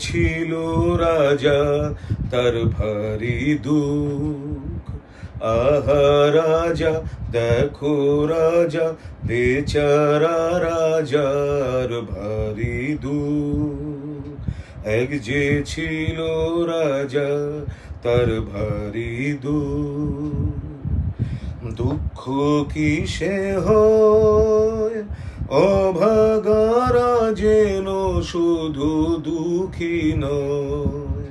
ছিল রাজা, তার ভারী দুঃখ। আহা, রাজা, দেখো রাজা, বেচারা রাজার ভারী দুঃখ। এক যে ছিল রাজা, তার ভারী দুঃখ। দুঃখ কিসে হয়? অভাগারা যেন শুধু দুঃখী নয়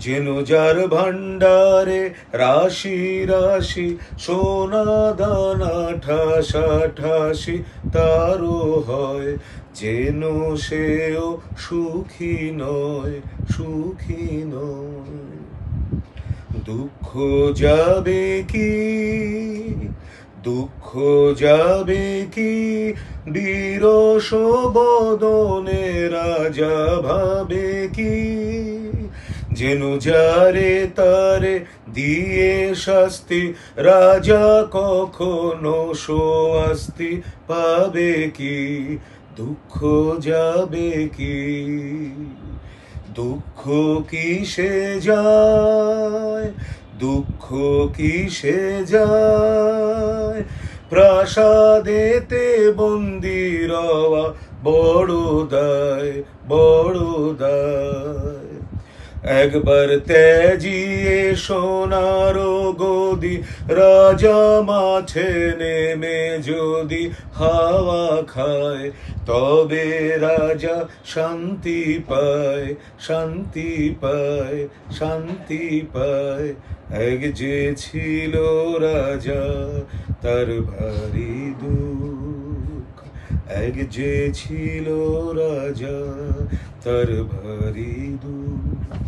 যেন যার ভাণ্ডারে রাশি রাশি, সোনা দানা ঠাসা ঠাসি তারও হয়, যেন সেও সুখী নয় সুখী নয়। দুঃখ যাবে কি? দুঃখ যাবে কি? বিরস বদনে রাজা ভাবে কি? যেন যারে তারে দিয়ে শাস্তি, রাজা কখনো সোয়াস্তি পাবে কি? দুঃখ যাবে কি? দুঃখ কিসে যায়? দুঃখ কিসে যায়? প্রাসাদেতে বন্দিরওয়া বড় দায় বড় দায়। একবার ত্যাজিয়ে সোনার গদি, রাজা মাঠে নেমে যদি হাওয়া খায়, তবে রাজা শান্তি পায় শান্তি পায় শান্তি পায়। এক যে ছিল রাজা, তার ভারী দুঃখ। এক যে ছিল রাজা, তার ভারী দুঃখ।